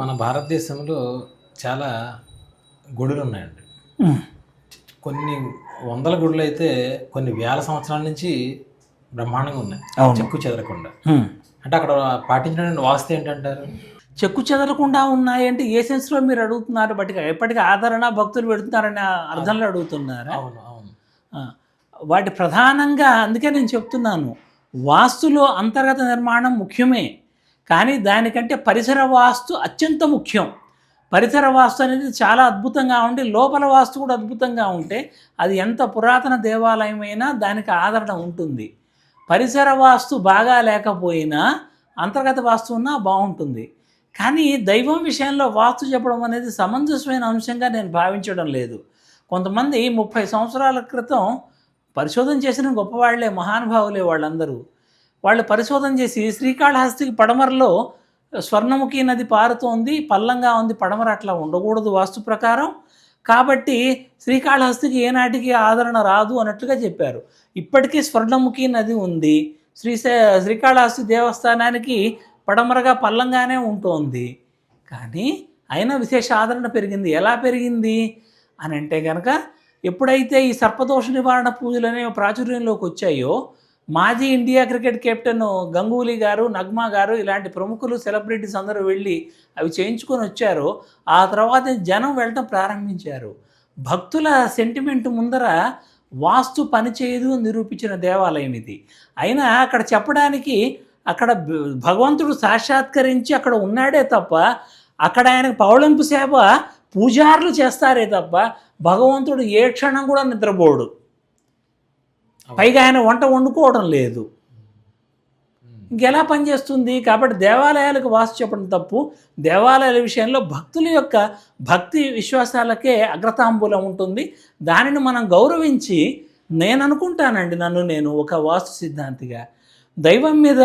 మన భారతదేశంలో చాలా గుడులు ఉన్నాయండి కొన్ని వందల గుడులు అయితే కొన్ని వేల సంవత్సరాల నుంచి బ్రహ్మాండంగా ఉన్నాయి. చెక్కు చెదరకుండా. అంటే అక్కడ పాటించిన వాస్తు ఏంటంటారు? చెక్కు చెదరకుండా ఉన్నాయంటే ఏ సెన్స్లో మీరు అడుగుతున్నారు? బట్ ఎప్పటికీ ఆదరణ భక్తులు పెడుతున్నారనే అర్థంలో అడుగుతున్నారా? అవును అవును. వాటి ప్రధానంగా అందుకే నేను చెప్తున్నాను. వాస్తులో అంతర్గత నిర్మాణం ముఖ్యమే. కానీ దానికంటే పరిసర వాస్తు అత్యంత ముఖ్యం. పరిసర వాస్తు అనేది చాలా అద్భుతంగా ఉండి లోపల వాస్తు కూడా అద్భుతంగా ఉంటే అది ఎంత పురాతన దేవాలయమైనా దానికి ఆదరణ ఉంటుంది. పరిసర వాస్తు బాగా లేకపోయినా అంతర్గత వాస్తు ఉన్నా బాగుంటుంది. కానీ దైవం విషయంలో వాస్తు చెప్పడం అనేది సమంజసమైన అంశంగా నేను భావించడం లేదు. కొంతమంది ముప్పై సంవత్సరాల క్రితం పరిశోధన చేసిన గొప్పవాళ్ళే మహానుభావులే వాళ్ళందరూ. వాళ్ళు పరిశోధన చేసి శ్రీకాళహస్తికి పడమరలో స్వర్ణముఖి నది పారుతోంది పల్లంగా ఉంది పడమర అట్లా ఉండకూడదు వాస్తు ప్రకారం. కాబట్టి శ్రీకాళహస్తికి ఏనాటికి ఆదరణ రాదు అన్నట్లుగా చెప్పారు. ఇప్పటికీ స్వర్ణముఖి నది ఉంది. శ్రీ శ్రీకాళహస్తి దేవస్థానానికి పడమరగా పల్లంగానే ఉంటోంది. కానీ అయినా విశేష ఆదరణ పెరిగింది. ఎలా పెరిగింది? అని అంటే కనుక ఎప్పుడైతే ఈ సర్పదోష నివారణ పూజలు అనేవి ప్రాచుర్యంలోకి వచ్చాయో మాజీ ఇండియా క్రికెట్ కెప్టెన్ గంగూలీ గారు నగ్మా గారు ఇలాంటి ప్రముఖులు సెలబ్రిటీస్ అందరూ వెళ్ళి అవి చేయించుకొని వచ్చారు. ఆ తర్వాత జనం వెళ్ళటం ప్రారంభించారు. భక్తుల సెంటిమెంట్ ముందర వాస్తు పనిచేయదు అని నిరూపించిన దేవాలయం ఇది. అయినా అక్కడ చెప్పడానికి అక్కడ భగవంతుడు సాక్షాత్కరించి అక్కడ ఉన్నాడే తప్ప అక్కడ ఆయనకు పౌళింపు సేవ పూజారులు చేస్తారే తప్ప భగవంతుడు ఏ క్షణం కూడా నిద్రపోడు. పైగా ఆయన వంట వండుకోవడం లేదు. ఇంకెలా పనిచేస్తుంది? కాబట్టి దేవాలయాలకు వాస్తు చెప్పడం తప్పు. దేవాలయాల విషయంలో భక్తుల యొక్క భక్తి విశ్వాసాలకే అగ్రతాంబూలం ఉంటుంది. దానిని మనం గౌరవించి నేను అనుకుంటానండి నన్ను నేను ఒక వాస్తు సిద్ధాంతిగా. దైవం మీద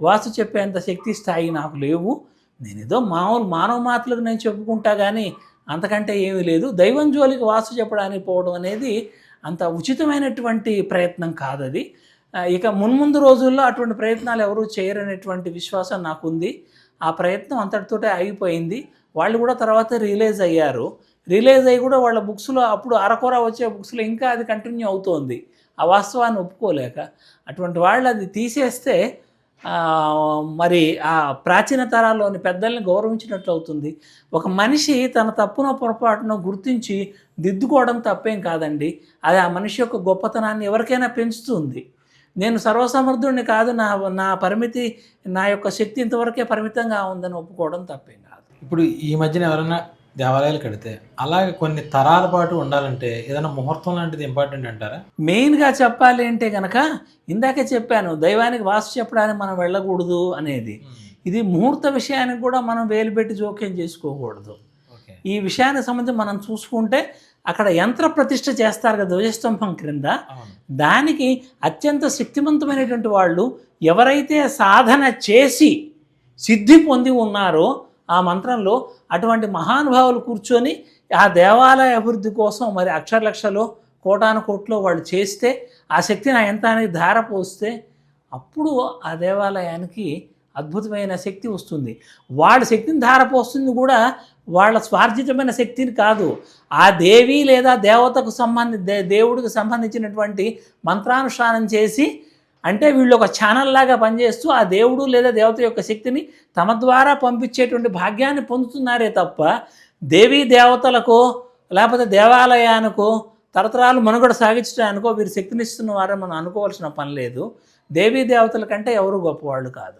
వాస్తు చెప్పేంత శక్తి స్థాయి నాకు లేవు. నేను ఏదో మామూలు మానవ మాటలకు నేను చెప్పుకుంటా కానీ అంతకంటే ఏమీ లేదు. దైవం జోలికి వాస్తు చెప్పడానికి పోవడం అనేది అంత ఉచితమైనటువంటి ప్రయత్నం కాదది. ఇక మున్ముందు రోజుల్లో అటువంటి ప్రయత్నాలు ఎవరూ చేయరనేటువంటి విశ్వాసం నాకుంది. ఆ ప్రయత్నం అంతటితోటే ఆగిపోయింది. వాళ్ళు కూడా తర్వాత రిలీజ్ అయ్యారు. రిలీజ్ అయ్యి కూడా వాళ్ళ బుక్స్లో అప్పుడు అరకొర వచ్చే బుక్స్లో ఇంకా అది కంటిన్యూ అవుతోంది. ఆ వాస్తవాన్ని ఒప్పుకోలేక. అటువంటి వాళ్ళు అది తీసేస్తే మరి ఆ ప్రాచీన తరాల్లోని పెద్దల్ని గౌరవించినట్లు అవుతుంది. ఒక మనిషి తన తప్పున పొరపాటును గుర్తించి దిద్దుకోవడం తప్పేం కాదండి. అది ఆ మనిషి యొక్క గొప్పతనాన్ని ఎవరికైనా పెంచుతుంది. నేను సర్వసమర్థుడిని కాదు నా నా పరిమితి నా యొక్క శక్తి ఇంతవరకే పరిమితంగా ఉందని ఒప్పుకోవడం తప్పేం కాదు. ఇప్పుడు ఈ మధ్యన ఎవరైనా దేవాలయాలు కడితే అలాగే కొన్ని తరాల పాటు ఉండాలంటే ఏదైనా ముహూర్తం లాంటిది ఇంపార్టెంట్ అంటారా? మెయిన్గా చెప్పాలి అంటే కనుక ఇందాకే చెప్పాను దైవానికి వాస్తు చెప్పడానికి మనం వెళ్ళకూడదు అనేది. ఇది ముహూర్త విషయానికి కూడా మనం వేలు పెట్టి జోక్యం చేసుకోకూడదు. ఈ విషయానికి సంబంధించి మనం చూసుకుంటే అక్కడ యంత్ర ప్రతిష్ఠ చేస్తారు కదా ధ్వజస్తంభం క్రింద. దానికి అత్యంత శక్తివంతమైనటువంటి వాళ్ళు ఎవరైతే సాధన చేసి సిద్ధి పొంది ఉన్నారో ఆ మంత్రంలో అటువంటి మహానుభావులు కూర్చొని ఆ దేవాలయ అభివృద్ధి కోసం మరి అక్షరలక్షలో కోటాను కోట్లో వాళ్ళు చేస్తే ఆ శక్తిని ఆ యంత్రానికి ధార పోస్తే అప్పుడు ఆ దేవాలయానికి అద్భుతమైన శక్తి వస్తుంది. వాళ్ళ శక్తిని ధారపోస్తుంది కూడా వాళ్ళ స్వార్జితమైన శక్తిని కాదు. ఆ దేవి లేదా దేవతకు సంబంధి దేవుడికి సంబంధించినటువంటి మంత్రానుష్ఠానం చేసి అంటే వీళ్ళు ఒక ఛానల్ లాగా పనిచేస్తూ ఆ దేవుడు లేదా దేవత యొక్క శక్తిని తమ ద్వారా పంపించేటువంటి భాగ్యాన్ని పొందుతున్నారే తప్ప దేవీ దేవతలకో లేకపోతే దేవాలయానికో తరతరాలు మనుగడ సాగించడానికో వీరు శక్తినిస్తున్న వారని మనం అనుకోవాల్సిన పని లేదు. దేవీ దేవతల కంటే ఎవరు గొప్పవాళ్ళు కాదు.